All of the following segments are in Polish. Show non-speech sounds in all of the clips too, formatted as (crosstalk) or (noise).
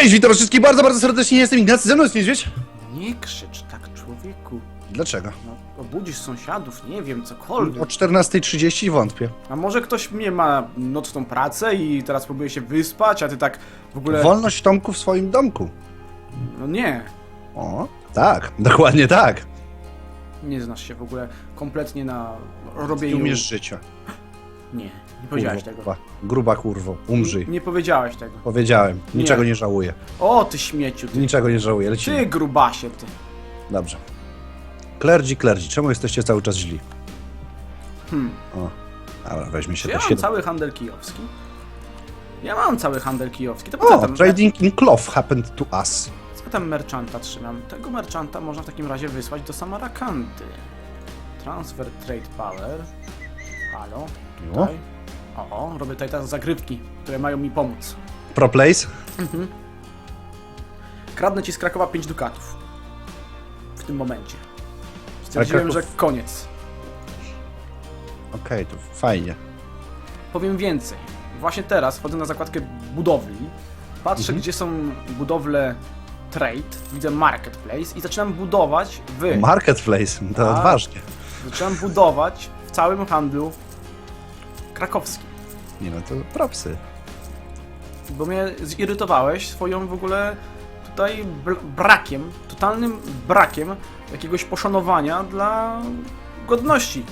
Cześć, witam wszystkich bardzo, bardzo serdecznie, jestem Ignacy, ze mną jest niedźwiedź. Nie krzycz tak, człowieku. Dlaczego? No, obudzisz sąsiadów, nie wiem, O cokolwiek. 14.30 wątpię. A może ktoś mnie ma nocną pracę i teraz próbuje się wyspać, a ty tak w ogóle... Wolność Tomku w swoim domku. No nie, O, tak, dokładnie tak. nie znasz się w ogóle kompletnie na robieniu... umiesz życia. Nie, nie powiedziałeś Kurwo, tego. Gruba kurwo, umrzyj. Nie powiedziałeś tego. Powiedziałem, niczego nie żałuję. O, ty śmieciu, ty. Niczego nie żałuję, lecimy. Ty grubasie, ty. Dobrze. Klerdzi, klerdzi, czemu jesteście cały czas źli? Hmm. O, dobra, weźmie się Czy to ja mam siedem. cały handel kijowski? Ja mam cały handel kijowski, to po co O, tam... trading in cloth happened to us. Co tam merchanta trzymam? Tego merchanta można w takim razie wysłać do Samarakanty. Transfer Trade Power. Halo. No. Tutaj. O, o, robię tutaj teraz zagrywki, które mają mi pomóc. Pro place? Kradnę ci z Krakowa 5 dukatów. W tym momencie. Stwierdziłem, Kraków- że koniec. Okej, to fajnie. Powiem więcej. Właśnie teraz wchodzę na zakładkę budowli, patrzę Mhm. gdzie są budowle trade, widzę marketplace i zaczynam budować w... Marketplace, to A. odważnie. Zaczynam budować w całym handlu krakowskim. Nie no, to propsy. Bo mnie zirytowałeś swoją w ogóle tutaj br- brakiem, totalnym brakiem jakiegoś poszanowania dla godności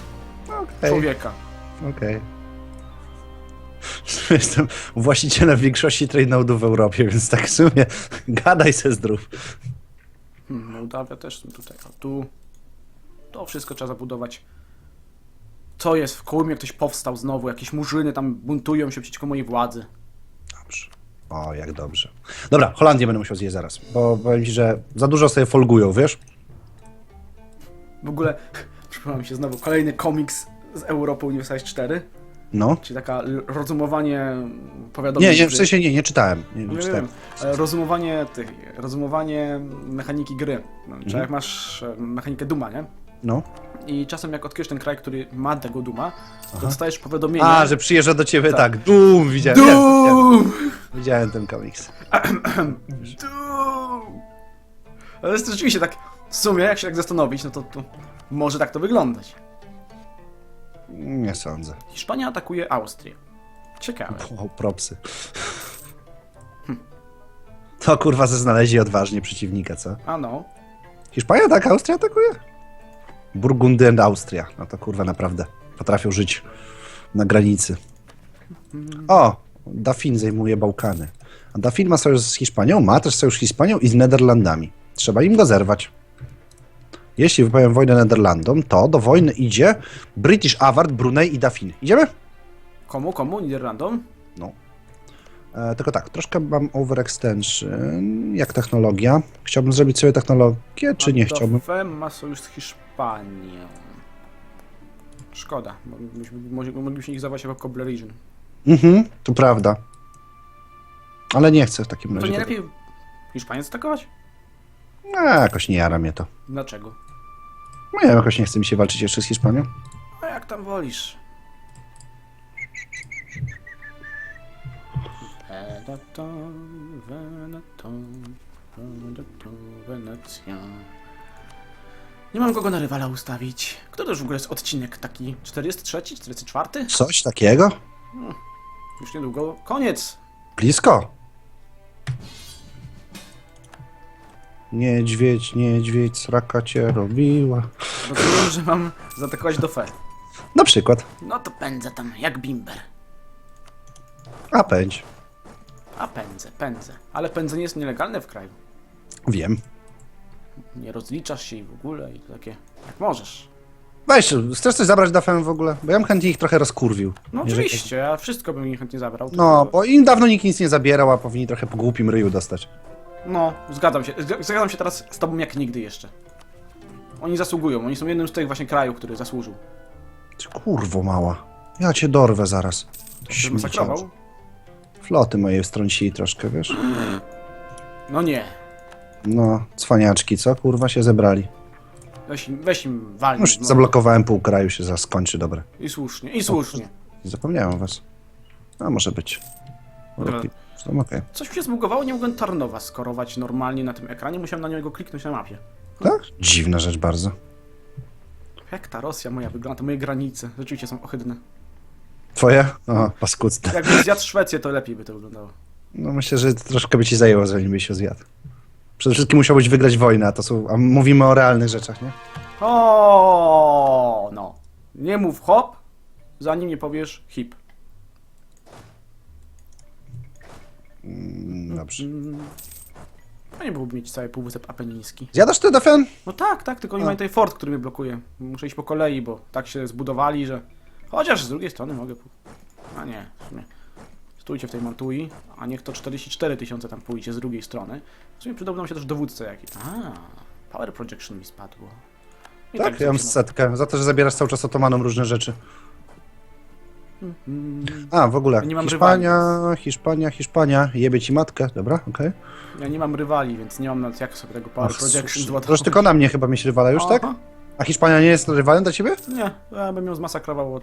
Okej. człowieka. Okej. (laughs) Jestem właścicielem większości tradenaudów w Europie, więc tak w sumie (laughs) gadaj se zdrów. Hmm, Mołdawia też tutaj. A tu to wszystko trzeba zabudować. Co jest w Kurmie? Ktoś powstał znowu, jakieś murzyny tam buntują się przeciwko mojej władzy. Dobrze. O, jak dobrze. Dobra, Holandię będę musiał zjeść zaraz, bo powiem ci, że za dużo sobie folgują, wiesz? W ogóle (laughs) przypomniał mi się znowu kolejny komiks z Europy Universalis 4. No. Czyli taka rozumowanie powiadomień. Nie, nie, w sensie nie, nie czytałem. Nie, nie Nie czytałem. wiem, rozumowanie tych, rozumowanie mechaniki gry. No, Czy Mhm. jak masz e, mechanikę Duma, nie? No. I czasem jak odkryjesz ten kraj, który ma tego Duma, to dostajesz powiadomienie. A, że przyjeżdża do ciebie tak. Tak. Doom, widziałem. Widziałem, Dum! widziałem ten komiks. (clears throat) Ale jest rzeczywiście tak, w sumie jak się tak zastanowić, no to, to może tak to wyglądać. Nie sądzę. Hiszpania atakuje Austrię. Ciekawe. O, propsy. To kurwa ze znaleźli odważnie przeciwnika, co? A no. Hiszpania tak, Austria atakuje? Burgundy and Austria. No to kurwa naprawdę potrafią żyć na granicy. O! Dafin zajmuje Bałkany. A Dafin ma sojusz z Hiszpanią, ma też sojusz z Hiszpanią i z Nederlandami. Trzeba im go zerwać. Jeśli wypowiem wojnę Nederlandom, to do wojny idzie British Award, Brunei i Dafin. Idziemy? Komu, komu? Niderlandom? No. E, tylko tak, troszkę mam overextension. Jak technologia? Chciałbym zrobić sobie technologię, czy nie chciałbym? Ma sojusz z Hiszpanią. Szkoda, bo moglibyśmy, moglibyśmy ich zabrać jako Cobbler Region. Mhm, to prawda. Ale nie chcę w takim To razie. nie tego. lepiej Hiszpanię zaatakować? No, jakoś nie jara mnie to. Dlaczego? No, nie wiem, jakoś nie chce mi się walczyć jeszcze z Hiszpanią. A jak tam wolisz? Veneto, Veneto, Veneto, Wenecja. Nie mam kogo na rywala ustawić. Kto to już w ogóle jest odcinek taki 43, 44? Coś takiego? Już niedługo koniec. Blisko. Niedźwiedź, niedźwiedź, sraka cię robiła. Rozumiem, że mam zaatakować do Fe. Na przykład. No to pędzę tam jak bimber. A pędź. A pędzę, pędzę. Ale pędzenie jest nielegalne w kraju. Wiem. Nie rozliczasz się i w ogóle i to takie jak możesz. Weź, chcesz coś zabrać Dafem w ogóle? Bo ja bym chętnie ich trochę rozkurwił. No oczywiście, ja wszystko bym ich chętnie zabrał. No, tylko- bo im dawno nikt nic nie zabierał, a powinni trochę po głupim ryju dostać. No, zgadzam się. Zg- Zgadzam się teraz z tobą jak nigdy jeszcze. Oni zasługują, oni są jednym z tych właśnie krajów, który zasłużył. Ty kurwo mała. Ja cię dorwę zaraz. Żeby masakrował? Floty moje strącili troszkę, wiesz? No nie. No, cwaniaczki, co? Kurwa się zebrali. Weź im, weź im walnij. Już no. zablokowałem pół kraju, się za skończy, dobre. I słusznie, i słusznie. Zapomniałem was. A może być. Dobra. Lepiej okej. Coś mi się zbugowało, nie mogłem Tarnowa skorować normalnie na tym ekranie, musiałem na niego kliknąć na mapie. Tak? Dziwna rzecz bardzo. Jak ta Rosja moja wygląda, te moje granice, rzeczywiście są ohydne. Twoje? Aha, paskudzne. Jakbym zjadł Szwecję, to lepiej by to wyglądało. No myślę, że troszkę by ci zajęło, zanim byś się zjadł. Przede wszystkim musiałbyś wygrać wojnę, a to są. A mówimy o realnych rzeczach, nie? O, no. Nie mów hop, zanim nie powiesz hip. Mm, Dobrze. Fajnie byłoby mieć cały półwysep apeniński. Zjadasz ty defen? No tak, tak, tylko nie A. ma tutaj fort, który mnie blokuje. Muszę iść po kolei, bo tak się zbudowali, że... Chociaż z drugiej strony mogę... A nie, w sumie... Stójcie w tej mantui, a niech to 44 tysiące tam pójdzie z drugiej strony. W sumie przydałby nam się też dowódca jakiś. A, power projection mi spadło. I Tak, ja mam setkę. Za to, że zabierasz cały czas otomanom różne rzeczy. Mm, A, w ogóle. Ja nie mam Hiszpania, Hiszpania, Hiszpania. Jebie ci matkę. Dobra, okej. Ja nie mam rywali, więc nie mam nad jak sobie tego power Ach, projection. To już tylko na mnie chyba mieć rywala już, tak? Aha. A Hiszpania nie jest rywalem dla ciebie? Nie, ja bym ją zmasakrował.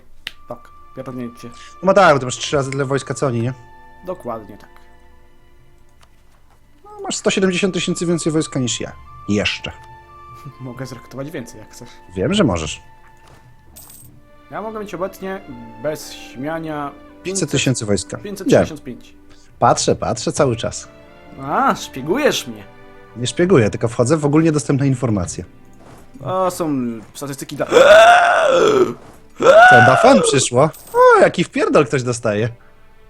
Tak, pierdolnięcie. No ma tak, bo ty masz trzy razy tyle wojska co oni, nie? Dokładnie tak. No, masz 170 tysięcy więcej wojska niż ja. Jeszcze. (laughs) Mogę zrekrutować więcej, jak chcesz. Wiem, że możesz. Ja mogę mieć obecnie, bez śmiania, 500 tysięcy wojska. Wiem. 565. Patrzę, patrzę cały czas. A, szpiegujesz mnie. Nie szpieguję, tylko wchodzę w ogólnie dostępne informacje. O, są statystyki da... (laughs) Co, Dafan przyszło? O, jaki wpierdol ktoś dostaje.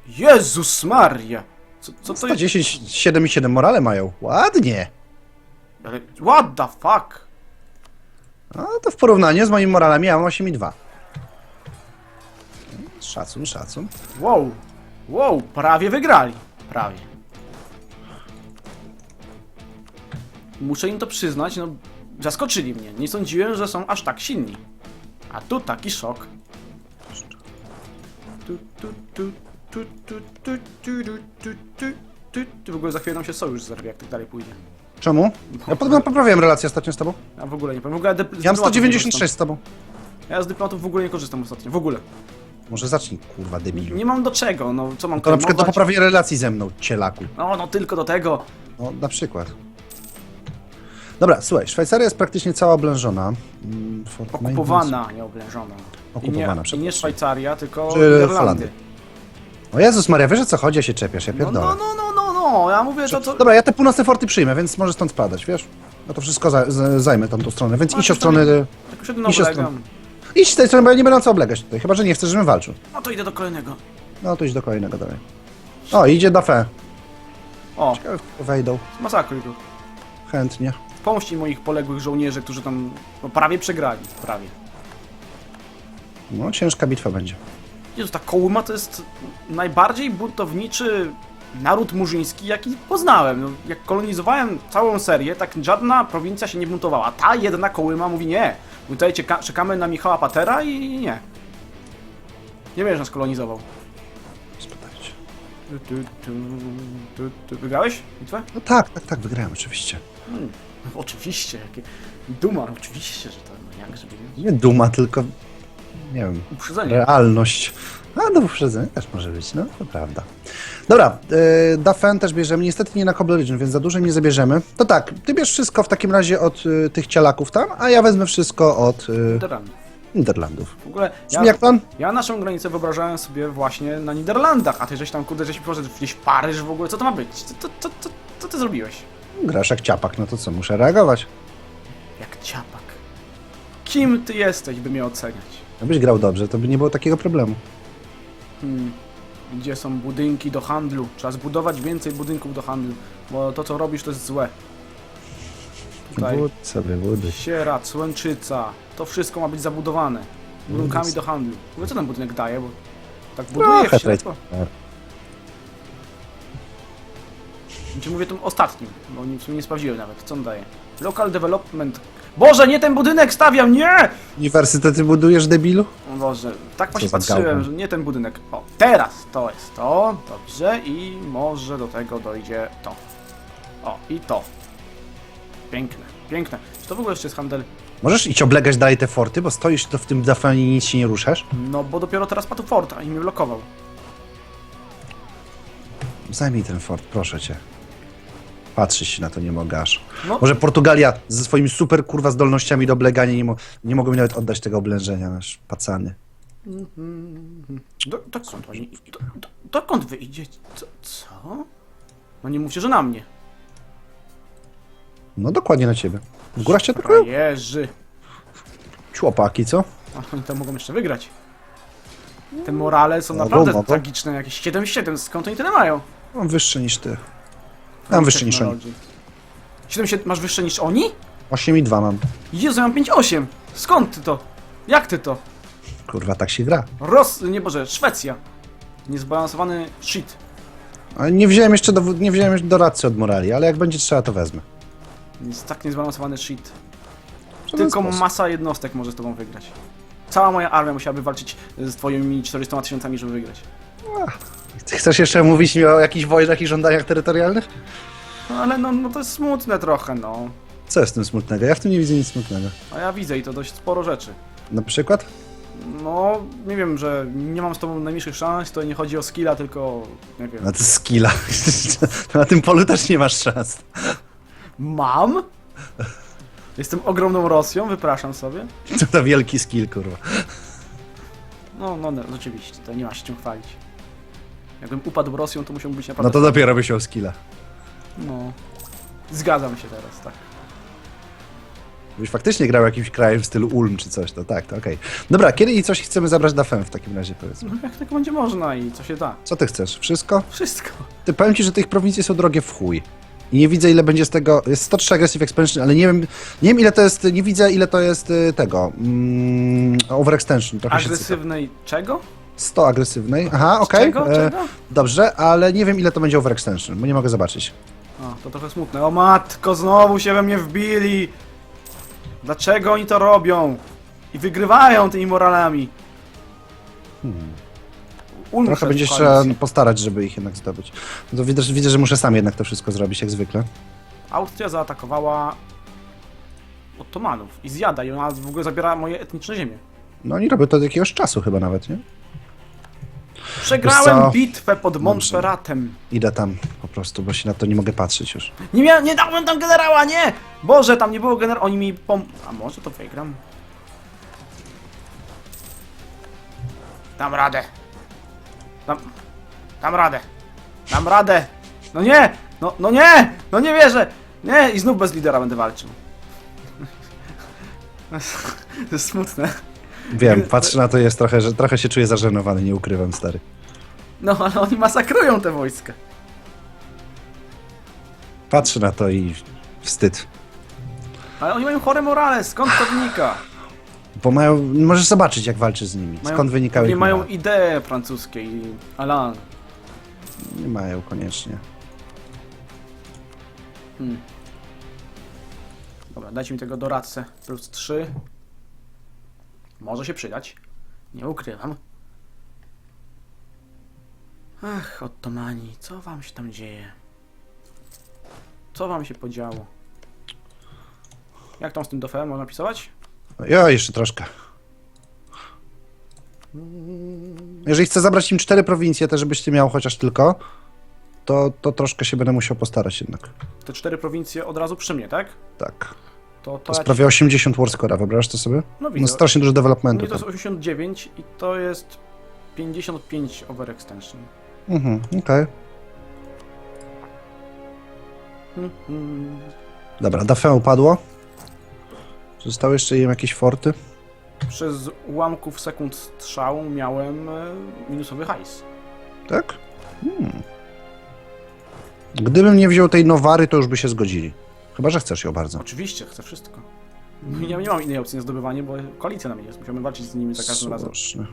Jezus Maria! Co, co to jest? 110, 7 i 7 morale mają. Ładnie. Ale, what the fuck? No to w porównaniu z moimi moralami ja mam 8 i 2. Szacun, szacun. Wow, wow, prawie wygrali. Prawie. Muszę im to przyznać, no zaskoczyli mnie. Nie sądziłem, że są aż tak silni. A tu taki szok. Tu, tu, tu, tu, tu, tu, tu, tu, tu, tu, tu, tu. W ogóle za chwilę nam się sojusz zerwie, jak tak dalej pójdzie. Czemu? Ja podobno poprawiłem relację ostatnio z tobą. Ja w ogóle nie powiem. W ogóle ja, dyp- z Ja mam dyplomatów nie 196 z tobą. korzystam. Ja z dyplomatów w ogóle nie korzystam ostatnio. W ogóle. Może zacznij, kurwa, debilu. Nie mam do czego, no co mam To na przykład do poprawienia relacji ze mną, cielaku. No, no tylko do tego. No, na przykład. Dobra, słuchaj, Szwajcaria jest praktycznie cała oblężona. Mm, Fort Okupowana, nie oblężona. Okupowana, I nie, I nie przepraszam. Szwajcaria, tylko Czy Niderlandy. Holandia. O Jezus Maria, wiesz o co chodzi, ja się czepiasz, ja No, pierdolę. no, no, no, no, no, ja mówię to, to... Dobra, ja te północne forty przyjmę, więc możesz stąd spadać, wiesz? No to wszystko za, z, zajmę tamtą stronę, więc A, idź od strony... Jak już jedyną I siostrą. oblegam, Idź z tej strony, bo ja nie będę co oblegać tutaj, chyba że nie chcesz, żebym walczył. no to idę do kolejnego. No to idź do kolejnego dalej. O, idzie Dafe. O, Ciekawe, wejdą. masakruj go. Chętnie. Pomści moich poległych żołnierzy, którzy tam no, prawie przegrali. Prawie. No, ciężka bitwa będzie. Jezu, ta Kołyma to jest najbardziej buntowniczy naród murzyński, jaki poznałem. No, jak kolonizowałem całą serię, tak żadna prowincja się nie buntowała. Ta jedna Kołyma mówi nie. Tutaj czekamy na Michała Patera i nie. Nie wiesz, nas kolonizował. Spytajcie. Wygrałeś bitwę? No tak, tak, tak, wygrałem oczywiście. Hmm. Oczywiście, jakie duma, oczywiście, że to, no jak żeby nie. Duma, tylko... Nie wiem, Uprzedzenie. realność. A, no uprzedzenie też może być, no to prawda. Dobra, yy, Dafen też bierzemy, niestety nie na Cobble Region, więc za dużo nie zabierzemy. To tak, ty bierz wszystko w takim razie od y, tych cielaków tam, a ja wezmę wszystko od y. Niderlandów. W ogóle Brzmi ja, jak plan? ja naszą granicę wyobrażałem sobie właśnie na Niderlandach, a ty żeś tam, kurde, żeś poszedł gdzieś Paryż w ogóle, co to ma być? Co, co, co, co ty zrobiłeś? Grasz jak ciapak, no to co, muszę reagować. Jak ciapak. Kim ty jesteś, by mnie oceniać? Gdybyś grał dobrze, to by nie było takiego problemu. Hmm. Gdzie są budynki do handlu? Trzeba zbudować więcej budynków do handlu, bo to, co robisz, to jest złe. Tutaj Bud sobie, budy. Sierat, Słęczyca, to wszystko ma być zabudowane. Budynkami Budy. do handlu. Mówię, co ten budynek daje, bo tak buduje Trochę średnio. trade. Znaczy mówię tym ostatnim, bo nic nie sprawdziłem nawet, co on daje. Local Development. Boże, nie ten budynek stawiam, nie! Uniwersytety budujesz, debilu? O Boże, tak właśnie patrzyłem, że nie ten budynek. O, teraz to jest to, dobrze, i może do tego dojdzie to. O, i to. Piękne, piękne. Czy to w ogóle jeszcze jest handel? Możesz iść oblegać dalej te forty, bo stoisz to w tym Dafenie i nic się nie ruszasz? No, bo dopiero teraz padł fort, a i mnie blokował. Zajmij ten fort, proszę cię. Patrzeć się na to nie mogę aż. No, Może Portugalia ze swoimi super kurwa zdolnościami do oblegania nie, mo nie mogą mi nawet oddać tego oblężenia, nasz pacany. do, dokąd oni... Do, do, dokąd wy idziecie? Co? co? No nie mówcie, że na mnie. No dokładnie na ciebie. W górach cię atakują? Jerzy. Chłopaki, co? A oni to mogą jeszcze wygrać. Te morale są Mogą, naprawdę mogą. tragiczne. Jakieś 7-7, skąd oni tyle mają? Mam wyższe niż ty. Mam wyższe niż oni. 7-7 masz wyższe niż oni? 8,2 mam. Jezu, ja mam 5-8. Skąd ty to? Jak ty to? Kurwa, tak się gra. Ros... nie Boże, Szwecja. Niezbalansowany shit. Nie wziąłem jeszcze do, nie wziąłem jeszcze doradcy od morali, ale jak będzie trzeba, to wezmę. Jest tak niezbalansowany shit. W żaden Tylko sposób. masa jednostek może z tobą wygrać. Cała moja armia musiałaby walczyć z twoimi 400 tysiącami, żeby wygrać. Chcesz jeszcze mówić mi o jakichś wojnach i żądaniach terytorialnych? No ale no, no to jest smutne trochę, no. Co jest w tym smutnego? Ja w tym nie widzę nic smutnego. A ja widzę i to dość sporo rzeczy. Na przykład? No, nie wiem, że nie mam z tobą najmniejszych szans, to nie chodzi o skilla, tylko, nie wiem. Na to skilla. (laughs) Na tym polu też nie masz szans. Mam? Jestem ogromną Rosją, wypraszam sobie. To to wielki skill, kurwa. No, no, no, rzeczywiście, to nie ma się czym chwalić. Jakbym upadł Rosją, to musiałbym być No naprawdę... to dopiero byś miał skilla. No. Zgadzam się teraz, tak. Byś faktycznie grał jakimś krajem w stylu Ulm czy coś, to tak, to okej. Dobra, kiedy i coś chcemy zabrać na FEM w takim razie, powiedzmy. No, jak tylko będzie można i co się da. Co ty chcesz? Wszystko? Wszystko. Ty powiem ci, że tych prowincji są drogie w chuj. I nie widzę ile będzie z tego. Jest 103 Aggressive Expansion, ale nie wiem, nie wiem ile to jest. Nie widzę ile to jest y, tego. Mm, overextension. Trochę się. Agresywnej czego? 100 agresywnej. Aha, okej. Czego? e, Czego? Dobrze, ale nie wiem ile to będzie overextension, bo nie mogę zobaczyć. O, to trochę smutne. O matko, znowu się we mnie wbili! Dlaczego oni to robią? I wygrywają tymi moralami. Ulm Trochę będzie trzeba postarać, żeby ich jednak zdobyć. No to widzę, że- widzę, że muszę sam jednak to wszystko zrobić, jak zwykle. Austria zaatakowała Ottomanów i zjada i ona w ogóle zabiera moje etniczne ziemie. No oni robią to od jakiegoś czasu chyba nawet, nie? Przegrałem bitwę pod Montferratem. Idę tam po prostu, bo się na to nie mogę patrzeć już. Nie miałem, nie dałem tam generała, nie! Boże, tam nie było generała, oni mi pom... A może to wygram? Dam radę. Dam... Dam radę. Dam radę. No nie! No, no nie! No nie wierzę! Nie! I znów bez lidera będę walczył. (laughs) To jest smutne. Wiem, patrzę na to jest trochę, że trochę się czuję zażenowany, nie ukrywam, stary. No, ale oni masakrują te wojska. Patrzę na to i wstyd. Ale oni mają chore morale, skąd to wynika? Bo mają, możesz zobaczyć jak walczysz z nimi, Mają, skąd wynikały Nie ich mają morale. idee francuskie i Alan. Nie mają koniecznie. Hmm. Dobra, dajcie mi tego doradcę. Plus 3. Może się przydać. Nie ukrywam. Ach, Ottomani, co wam się tam dzieje? Co wam się podziało? Jak tam z tym dofem można pisować? Ja jeszcze troszkę. Jeżeli chcę zabrać im cztery prowincje, żebyś ty miał chociaż tylko, to, to troszkę się będę musiał postarać jednak. Te cztery prowincje od razu przy mnie, tak? Tak. To, to, To sprawia 80 warscora, wyobrażasz to sobie? No widzę. No strasznie dużo U developmentu. mnie to jest tam. 89 i to jest 55 overextension. Mhm, okej. Mhm. Dobra, Dafę upadło. Zostały jeszcze im jakieś forty. Przez ułamków sekund strzału miałem e, minusowy hajs. Tak? Hmm. Gdybym nie wziął tej Nowary, to już by się zgodzili. Chyba, że chcesz ją bardzo. Oczywiście, chcę wszystko. Ja nie mam innej opcji na zdobywanie, bo koalicja na mnie jest. Musiałbym walczyć z nimi za każdym razem. Słusznie.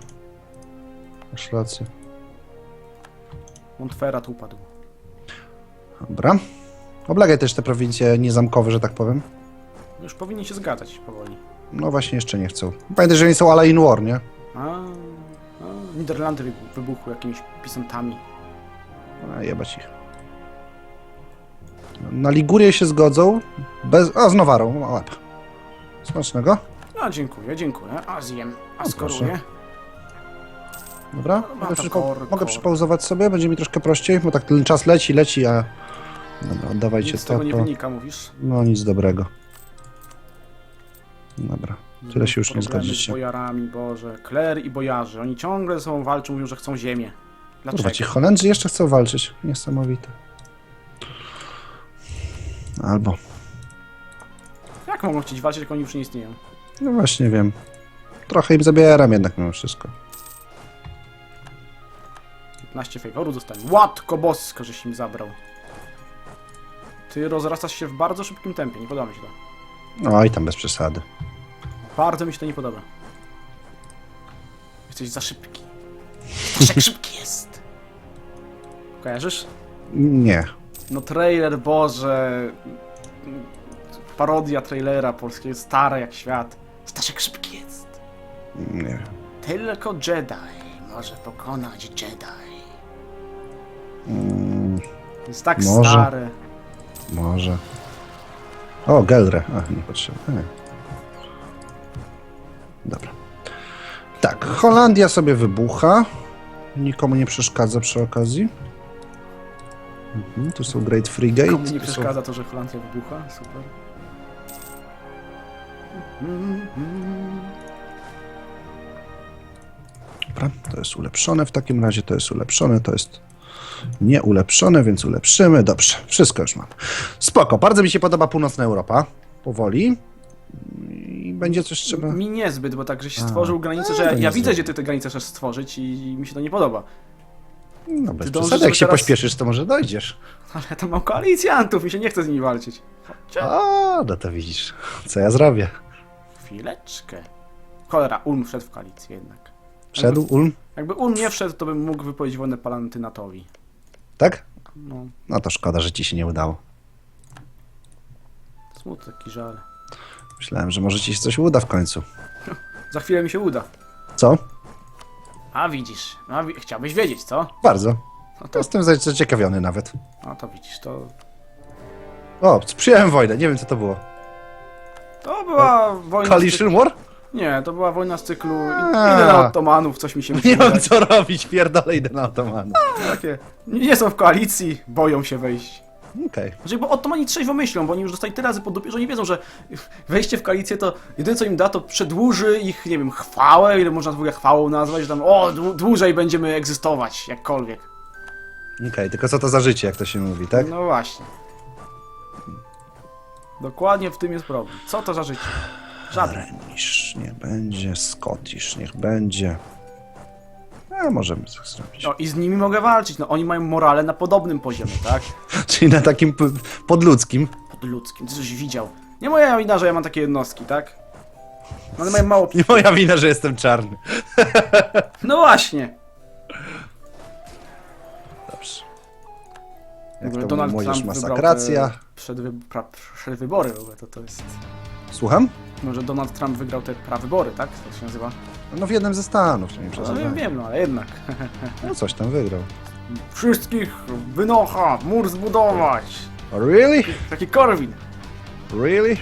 Masz rację. Montferrat upadł. Dobra. Oblegaj też te prowincje niezamkowe, że tak powiem. Już powinni się zgadzać powoli. No właśnie, jeszcze nie chcą. Pamiętaj, że oni są Ally in War, nie? A, a Niderlandy wybu- wybuchły jakimiś pisantami. A jebać ich. Na Ligurię się zgodzą. Bez... O, z Nowarą. O, łap. Smacznego. A, dziękuję, dziękuję. A zjem, a No, skoruję. Dobra? No, Mogę, to przypa- kor, mogę kor. przypauzować sobie, będzie mi troszkę prościej, bo tak ten czas leci, leci, a... Dobra, oddawajcie Nic z to, tego nie to... wynika, mówisz? No nic dobrego. Dobra, tyle się już nie Problemy z zgodzicie. bojarami, Boże. Kler i bojarzy. Oni ciągle ze sobą walczą, mówią, że chcą ziemię. Dlaczego? Kurwa, ci Holendrzy jeszcze chcą walczyć. Niesamowite. Albo... Jak mogą chcieć walczyć, jak oni już nie istnieją? No właśnie wiem. Trochę im zabieram jednak mimo wszystko. 15 favorów dostałem. Łatko bosko, żeś im zabrał. Ty rozrastasz się w bardzo szybkim tempie, nie podoba mi się to. Oj, tam bez przesady. Bardzo mi się to nie podoba. Jesteś za szybki. (laughs) Staszek szybki jest. Kojarzysz? Nie. No trailer, Boże. Parodia trailera polskiego, stara jak świat. Staszek szybki jest. Nie wiem. Tylko Jedi może pokonać Jedi. Mm, Jest tak Może. stary. może. O, Gelre. Niepotrzebne. Nie. Dobra. Tak, Holandia sobie wybucha. Nikomu nie przeszkadza przy okazji. Mhm, tu są Great Frigate. Komu nie przeszkadza to, że Holandia wybucha? Super. Dobra, to jest ulepszone w takim razie, to jest ulepszone, to jest nieulepszone, więc ulepszymy. Dobrze, wszystko już mam. Spoko, bardzo mi się podoba północna Europa. Powoli. I będzie coś trzeba... Mi niezbyt, bo tak, żeś A. stworzył granicę, A, że ja, widzę, gdzie ty te granice chcesz stworzyć i mi się to nie podoba. No bez dążysz, przesady, jak się teraz- pośpieszysz, to może dojdziesz. Ale tam mam koalicjantów i się nie chcę z nimi walczyć. Chodźcie. O, no to widzisz, co ja zrobię. Chwileczkę. Cholera, Ulm wszedł w koalicję jednak. Wszedł Ulm, Jakby Ulm nie wszedł, to bym mógł wypowiedzieć wojnę Palantynatowi. tak? No, No to szkoda, że ci się nie udało. smutny taki żal. Myślałem, że może ci się coś uda w końcu. (laughs) Za chwilę mi się uda. Co? A widzisz, no, wi- chciałbyś wiedzieć, co? Bardzo. No to, Jestem za- zaciekawiony nawet. no to widzisz, to... O, przyjąłem wojnę, nie wiem co to było. To była wojna z cyklu... Coalition War? Nie, to była wojna z cyklu... A. Idę na Ottomanów, coś mi się Nie mam co robić, pierdolę idę na otomanu. Takie, nie są w koalicji, boją się wejść. Okej. Znaczy, bo Ottomani trzeźwo myślą, bo oni już dostali tyle razy po dupie, że oni wiedzą, że wejście w koalicję to jedyne co im da, to przedłuży ich, nie wiem, chwałę, ile można w ogóle chwałą nazwać, że tam, o, dłu- dłużej będziemy egzystować, jakkolwiek. Okej, tylko co to za życie, jak to się mówi, tak? No właśnie. Dokładnie w tym jest problem. Co to za życie? Żadne. Renisz, niech będzie, Scottish, niech będzie. A, możemy tak zrobić. No i z nimi mogę walczyć, no oni mają morale na podobnym poziomie, tak? (laughs) Czyli na takim p- podludzkim. Podludzkim, ty coś widział. Nie moja wina, że ja mam takie jednostki, tak? No One mają mało... Nie moja wina, że jestem czarny. (laughs) No właśnie. Dobrze. W Jak ogóle to Donald Donald młodzież Trump wybrał masakracja. te przedwy... pra... przedwybory w ogóle, to, to jest... Słucham? Może Donald Trump wygrał te prawybory, tak? Tak się nazywa? No w jednym ze Stanów, nie No przesadzaj. wiem, wiem, no ale jednak. (laughs) No coś tam wygrał. Wszystkich wynocha, mur zbudować. Really? Taki Korwin. Really?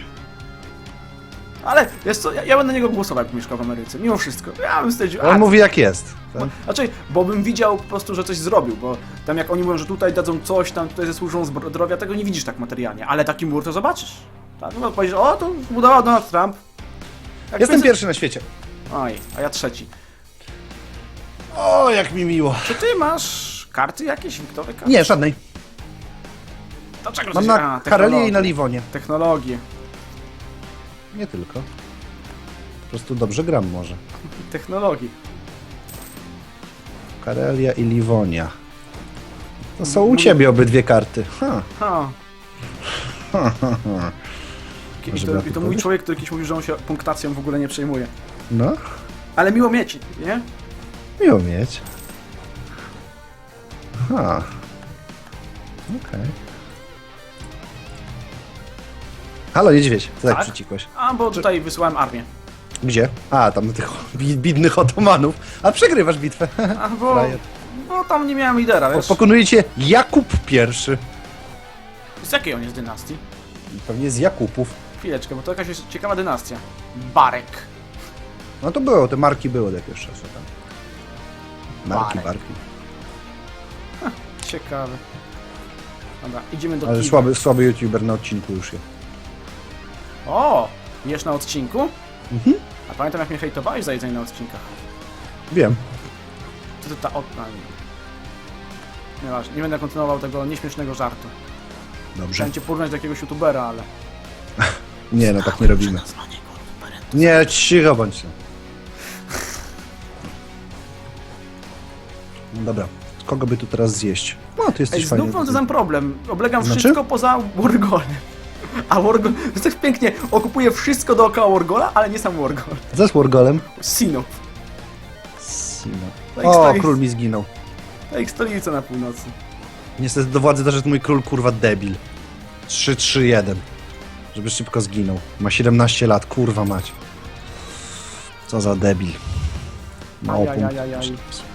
Ale jest co, ja, ja będę na niego głosował, jak mieszkał w Ameryce. Mimo wszystko. Ja bym stwierdził, a, On mówi jak jest. Tak? Znaczy, bo bym widział po prostu, że coś zrobił, bo tam jak oni mówią, że tutaj dadzą coś, tam tutaj zasłużą zdrowia, tego nie widzisz tak materialnie, ale taki mur to zobaczysz. Tak, no powiesz, o, to budował Donald Trump. Jak Jestem pierwszy na świecie. Oj, a ja trzeci. O, jak mi miło. Czy ty masz karty jakieś, Wiktory? Karty? Nie, żadnej. To czego Mam na Karelię i na Liwonie. Technologię. Nie tylko. Po prostu dobrze gram może. Technologii. Karelia i Liwonia. To są u ciebie obydwie karty. Ha. Ha. ha, ha, ha. I Może to, I to mój człowiek, który kiedyś mówił, że on się punktacją w ogóle nie przejmuje. No, Ale miło mieć, nie? miło mieć. Ha. Okej. Halo, niedźwiedź. Co tak Tak? przycikłeś? A, bo tutaj wysyłałem armię. Gdzie? A, tam do tych (laughs) bi- bidnych otomanów. A przegrywasz bitwę. A, (laughs) bo, Frajer. bo tam nie miałem lidera, wiesz? Pokonujecie Jakub I. Z jakiej on jest dynastii? Pewnie z Jakubów. Chwileczkę, bo to jakaś jest ciekawa dynastia. Barek. No to było, te marki były od jakiegoś czasu. Tam. Marki, barki. Ciekawe. Dobra, idziemy do Ale piwa. słaby, słaby youtuber na odcinku już jest. O! Jesz na odcinku? Mhm. A pamiętam jak mnie hejtowałeś za jedzenie na odcinkach. Wiem. Co to ta od... A, nie. Nieważne, nie będę kontynuował tego nieśmiesznego żartu. Dobrze. Chciałem cię porównać do jakiegoś youtubera, ale... (laughs) Nie, no tak nie robimy. Nie, cicho bądź. No Dobra, kogo by tu teraz zjeść? No, ty jesteś Ej, fajny. znów mam ten problem. Oblegam Znaczy? wszystko poza Wargolem. (laughs) A Wargol... To tak pięknie. Okupuje wszystko dookoła Wargola, ale nie sam Wargol. Ze Wargolem. Sinop. Tak O, król mi zginął. To ich stolica na północy. Niestety do władzy doszedł mój król, kurwa, debil. 3-3-1. Żeby szybko zginął. Ma 17 lat, kurwa mać. Co za debil. Mało Ajajajajaj. punktów.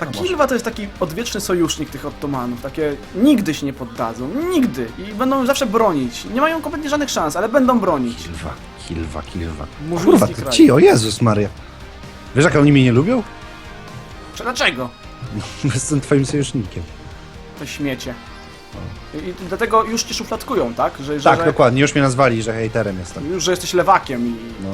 Ta No może. Kilwa to jest taki odwieczny sojusznik tych Ottomanów. Takie nigdy się nie poddadzą. Nigdy. I będą zawsze bronić. Nie mają kompletnie żadnych szans, ale będą bronić. Kilwa, kilwa, kilwa. Murzyński Kurwa, kraj. ci, o Jezus Maria. Wiesz, jak oni mnie nie lubią? Dlaczego? (laughs) Jestem twoim sojusznikiem. To śmiecie. I, i dlatego już cię szufladkują, tak? Że, że, Tak, że, dokładnie, już mnie nazwali, że hejterem jestem. Już, że jesteś lewakiem i... No.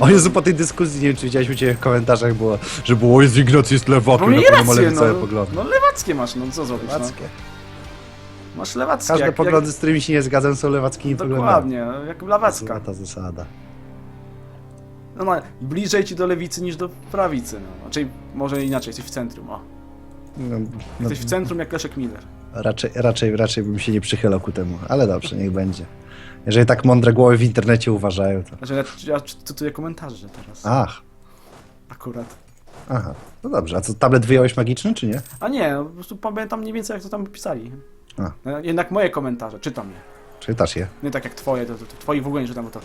O Jezu, po tej dyskusji, nie wiem czy widziałeś u Ciebie w komentarzach było, że było, jest Ignacy jest No lewakiem, mieli na pewno ma rację, lewicowe no. poglądy. No lewackie masz, no co zrobić, no. Lewackie. Masz lewackie. Każde jak, poglądy, z którymi się nie zgadzam, są lewackimi jak, poglądami. Dokładnie, jak lewacka. Złota zasada. No, no, bliżej ci do lewicy niż do prawicy, no. Znaczy, może inaczej, jesteś w centrum, o. No, no, Jesteś w centrum jak Leszek Miller. raczej, raczej, raczej bym się nie przychylał ku temu, ale dobrze, niech będzie. Jeżeli tak mądre głowy w internecie uważają, to... Znaczy, ja, ja cytuję komentarze teraz. Ach, Akurat. aha. No dobrze, a co, tablet wyjąłeś magiczny, czy nie? A nie, no, po prostu pamiętam mniej więcej jak to tam pisali. A. No, Jednak moje komentarze, czytam je. Czytasz je? Nie tak jak twoje, to, to, to twoich w ogóle nie czytam, bo to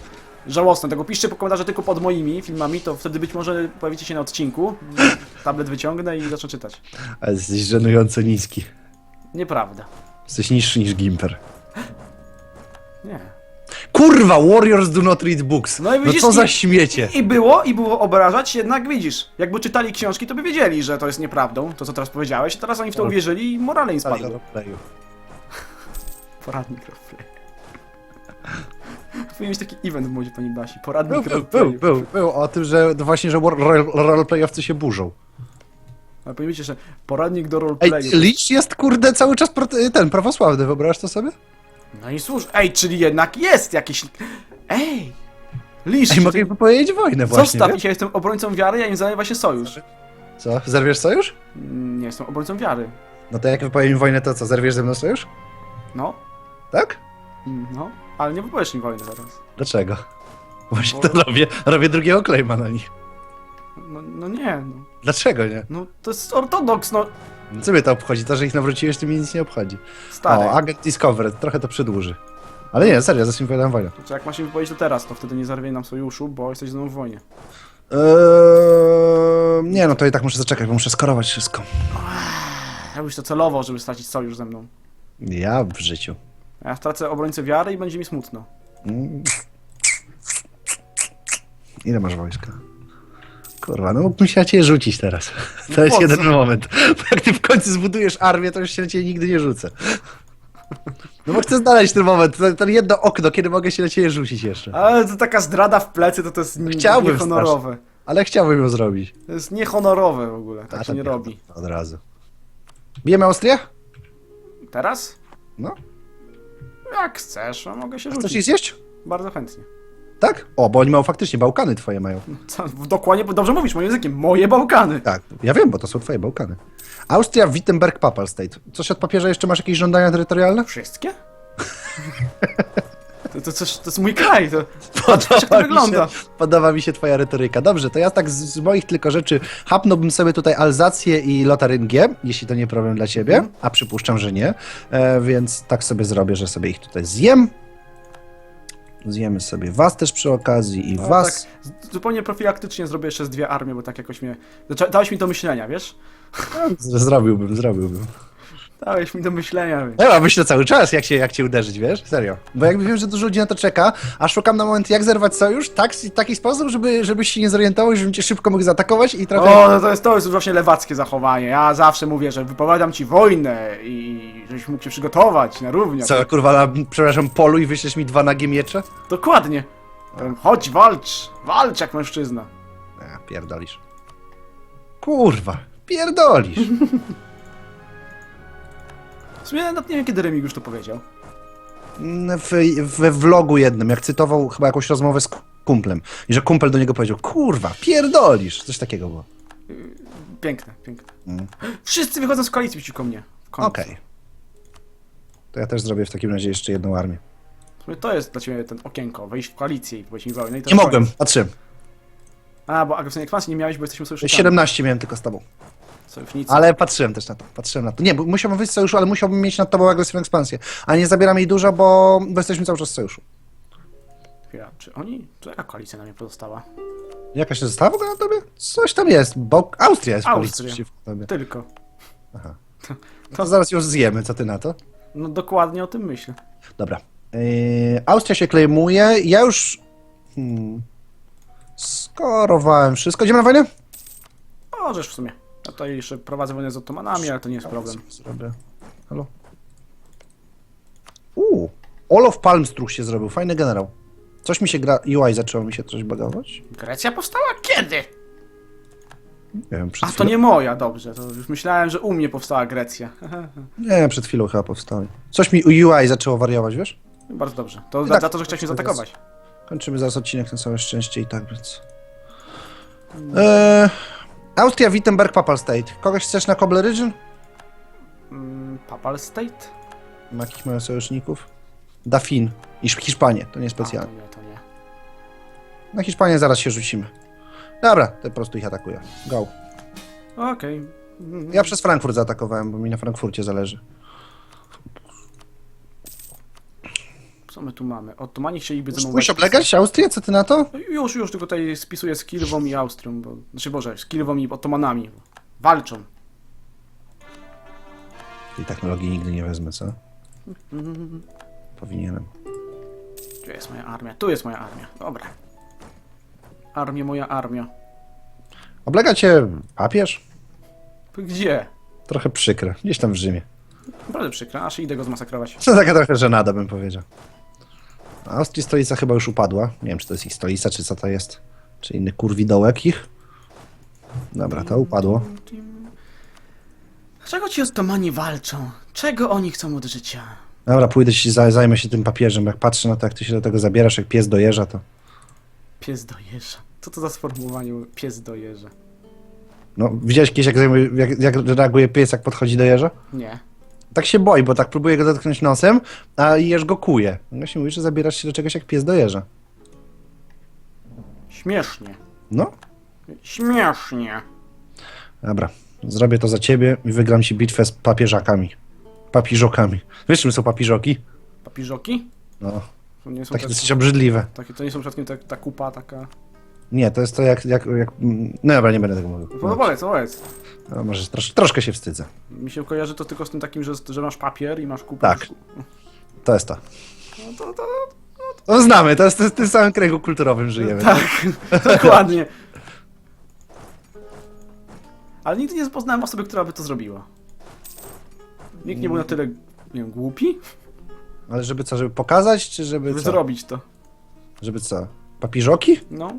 żałosne. Tego piszcie po komentarze tylko pod moimi filmami, to wtedy być może pojawicie się na odcinku. Tablet wyciągnę i zacznę czytać. Ale jesteś żenująco niski. Nieprawda. Jesteś niższy niż Gimper. Nie. Kurwa, Warriors do not read books. No i No widzisz, co za i- śmiecie. I było, i było obrażać, jednak widzisz. Jakby czytali książki, to by wiedzieli, że to jest nieprawdą, to co teraz powiedziałeś, teraz oni w to No. uwierzyli i morale im spadły. Roleplayu. (laughs) Poradnik roleplay. Powinien mieć taki event w modzie pani Basi. Poradnik Był, był, roleplay. był, był, był o tym, że no właśnie, że war- roleplayowcy się burzą. Ale powinien mieć, że poradnik do Ej, roleplayu. Licz jest kurde cały czas prote- ten, prawosławny, wyobrażasz to sobie? No i służ. Ej, czyli jednak jest jakiś... Ej! Lisz, Ej, mogę im powiedzieć wojnę właśnie, Zostaw wiesz? ich, ja jestem obrońcą wiary, ja im zalewa się sojusz. Co, zerwiesz sojusz? Mm, Nie jestem obrońcą wiary. No to jak wypowiem wojnę, to co, zerwiesz ze mną sojusz? No, Tak? mm, no. Ale nie wypowiesz mi wojny teraz. Dlaczego? Właśnie Bo- to robię, robię drugiego claima na nich. No, no nie, no. Dlaczego nie? No to jest ortodoks, no. Co mnie to obchodzi? To, że ich nawróciłeś, to mnie nic nie obchodzi. Stary. O, Agent Discovery, trochę to przedłuży. Ale nie, serio, za wypowiadam wojnę. Czy jak masz mi wypowiedzieć to teraz, to wtedy nie zarwie nam sojuszu, bo jesteś mną w wojnie. Eee, nie, no to i tak muszę zaczekać, bo muszę skorować wszystko. Robisz to celowo, żeby stracić sojusz ze mną. Ja w życiu. A ja stracę obrońcę wiary i będzie mi smutno. Mm. Ile masz wojska? Kurwa, no mógłbym się na ciebie rzucić teraz. (laughs) To No jest jeden co? moment. Bo jak ty w końcu zbudujesz armię, to już się na ciebie nigdy nie rzucę. No bo chcę znaleźć ten moment, to, to jedno okno, kiedy mogę się na ciebie rzucić jeszcze. Ale to taka zdrada w plecy, to to jest Chciałbym niehonorowe. Ale chciałbym ją zrobić. To jest niehonorowe w ogóle, tak A, się to nie robi. Od razu. Bijemy Austrię? Teraz? No. Jak chcesz, a mogę się Chcesz rzucić. ich zjeść? Bardzo chętnie. Tak? O, bo oni mają faktycznie, Bałkany twoje mają. Co, dokładnie, bo dobrze mówisz moim językiem. Moje Bałkany. Tak, ja wiem, bo to są twoje Bałkany. Austria, Wittenberg, Papal State. Coś od papieża jeszcze masz jakieś żądania terytorialne? Wszystkie? (laughs) To, to, coś, to jest mój kraj, to patrz jak to Podoba mi wygląda. Się, podoba mi się twoja retoryka. Dobrze, to ja tak z, z moich tylko rzeczy hapnąłbym sobie tutaj Alzację i Lotaryngię, jeśli to nie problem dla ciebie, Mhm. a przypuszczam, że nie. E, więc tak sobie zrobię, że sobie ich tutaj zjem. Zjemy sobie was też przy okazji i No, was. tak, zupełnie profilaktycznie zrobię jeszcze z dwie armie, bo tak jakoś mnie... Zaczą- Dałeś mi to myślenia, wiesz? Z- Zrobiłbym, zrobiłbym. Dałeś mi do myślenia. wiesz. Ja myślę cały czas, jak cię, jak cię uderzyć, wiesz? Serio. Bo jakby wiem, że dużo ludzi na to czeka, a szukam na moment, jak zerwać sojusz, tak, w taki sposób, żeby, żebyś się nie zorientował i żebym cię szybko mógł zaatakować i trochę... O, no to jest, to jest właśnie lewackie zachowanie. Ja zawsze mówię, że wypowiadam ci wojnę i żebyś mógł się przygotować na równia. Co, kurwa, na, przepraszam, polu i wyślesz mi dwa nagie miecze? Dokładnie. Chodź, walcz! Walcz jak mężczyzna. A, pierdolisz. Kurwa, pierdolisz. (laughs) Sumie nawet nie wiem, kiedy Remigiusz to powiedział. w, we vlogu jednym, jak cytował chyba jakąś rozmowę z kumplem i że kumpel do niego powiedział, kurwa, pierdolisz, coś takiego było. Piękne, piękne. Mm. Wszyscy wychodzą z koalicji przeciwko mnie. Okej. To ja też zrobię w takim razie jeszcze jedną armię. To jest dla ciebie ten okienko, wejść w koalicję i powiedzieć mi wojnę. Nie mogłem, patrzyłem. A, bo agresywnej ekspansji nie miałeś, bo jesteśmy sojusznikami. 17 miałem tylko z tobą. Sojusznicy. Ale patrzyłem też na to, patrzyłem na to. Nie, bo musiałbym wyjść z sojuszu, ale musiałbym mieć nad tobą agresywną ekspansję. A nie zabieram jej dużo, bo, bo jesteśmy cały czas w sojuszu. Chwila, czy oni... To jaka koalicja na mnie pozostała? Jakaś się została w ogóle na tobie? Coś tam jest, bo Austria jest w koalicji Austria. przeciwko tobie. Tylko. To zaraz już zjemy, co ty na to? No dokładnie o tym myślę. Dobra. Yy, Austria się klejmuje. Ja już. Hmm, skorowałem wszystko. Idziemy na wojnę? Możesz w sumie. Ja tutaj jeszcze prowadzę wojnę z Ottomanami, ale to nie jest problem. Zrobię. Halo? Uuu. Olof Palmstruch się zrobił. Fajny generał. Coś mi się gra. UI zaczęło mi się coś bagować. Grecja powstała kiedy? Nie wiem, przed A to chwilą. nie moja, dobrze. To już myślałem, że u mnie powstała Grecja. (laughs) Nie, przed chwilą chyba powstały. Coś mi UI zaczęło wariować, wiesz? Bardzo dobrze. To za, Tak, za to, że chciałeś mnie zaatakować. Kończymy zaraz odcinek na całe szczęście i tak, więc. Eee, Austria, Wittenberg, Papal State. Kogoś chcesz na Kobler Region? Mm, Papal State? Jakich mają sojuszników? Dafin i Hiszpanię, to nie A, specjalnie. to nie, to nie. Na Hiszpanię zaraz się rzucimy. Dobra, to po prostu ich atakuję. Go. Okej. Ja przez Frankfurt zaatakowałem, bo mi na Frankfurcie zależy. My tu mamy? Ottomani chcieliby ze mną Pójść walczyć. oblegać Austrię? Co ty na to? No Już, już, tylko tutaj spisuję z Kilwą i Austrią, bo... Znaczy, Boże, z Kilwą i Ottomanami. Walczą. Tej technologii nigdy nie wezmę, co? Mhm. (laughs) Powinienem. Gdzie jest moja armia? Tu jest moja armia. Dobra. Armia, moja armia. Oblega cię papież? Gdzie? Trochę przykre. Gdzieś tam w Rzymie. Naprawdę przykro, aż idę go zmasakrować. To taka trochę żenada, bym powiedział. A stolica chyba już upadła. Nie wiem, czy to jest ich stolica, czy co to jest. Czy inny kurwidołek ich. Dobra, to upadło. Dlaczego ci Ottomani walczą? Czego oni chcą od życia? Dobra, pójdę ci, za- zajmę się tym papieżem. Jak patrzę na to, jak ty się do tego zabierasz, jak pies dojeżdża, to... Pies dojeżdża. Co to za sformułowanie pies dojeżdża? No, widziałeś kiedyś, jak, zajmuje, jak, jak reaguje pies, jak podchodzi do jeża? Nie. Tak się boi, bo tak próbuje go dotknąć nosem, a jeż go kuje. No się mówi, że zabierasz się do czegoś jak pies do jeża. Śmiesznie. No, Śmiesznie. dobra. Zrobię to za ciebie i wygram ci bitwę z papieżakami. Papiżokami. Wiesz, czym są papiżoki? Papiżoki? No, To nie są takie tak, dosyć obrzydliwe. takie, to nie są przypadkiem ta, ta kupa taka... Nie, to jest to jak... jak, jak no dobra, nie będę tego mówił. No powiedz, powiedz. No, może trosz, troszkę się wstydzę. Mi się kojarzy to tylko z tym takim, że, że masz papier i masz kupę. Tak. To jest to. No to, to, No znamy, to jest to jest w tym samym kręgu kulturowym żyjemy. tak, (laughs) dokładnie. Ale nigdy nie poznałem osoby, która by to zrobiła. Nikt nie był na tyle, nie wiem, głupi, Ale żeby co, żeby pokazać, czy żeby żeby co? zrobić to. Żeby co? Papiżoki? No.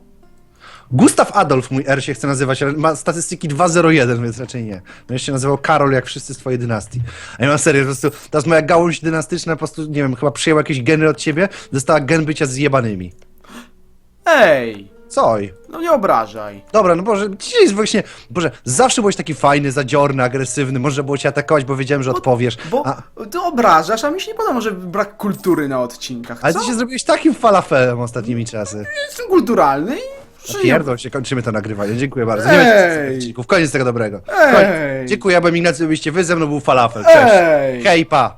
Gustaw Adolf, mój R się chce nazywać, ale ma statystyki 201, więc raczej nie. Będziesz się nazywał Karol, jak wszyscy z twojej dynastii. A ja mam serio, po prostu, teraz moja gałąź dynastyczna po prostu, nie wiem, chyba przyjęła jakieś geny od ciebie, dostała gen bycia zjebanymi. Ej! Co? oj? No nie obrażaj. Dobra, no Boże, dzisiaj jest właśnie, Boże, zawsze byłeś taki fajny, zadziorny, agresywny, można było cię atakować, bo wiedziałem, że odpowiesz. Bo A, ty obrażasz, a mi się nie podoba, że brak kultury na odcinkach. ale Co? ty się zrobiłeś takim falafelem ostatnimi czasy. Jestem kulturalny i. Pierdol się, kończymy to nagrywanie, dziękuję bardzo. Nie będzie Ej! odcinków, koniec tego dobrego. Ej! Koniec. Dziękuję, abym Ignacy byliście wy, ze mną był falafel, cześć. Ej! Hej, pa!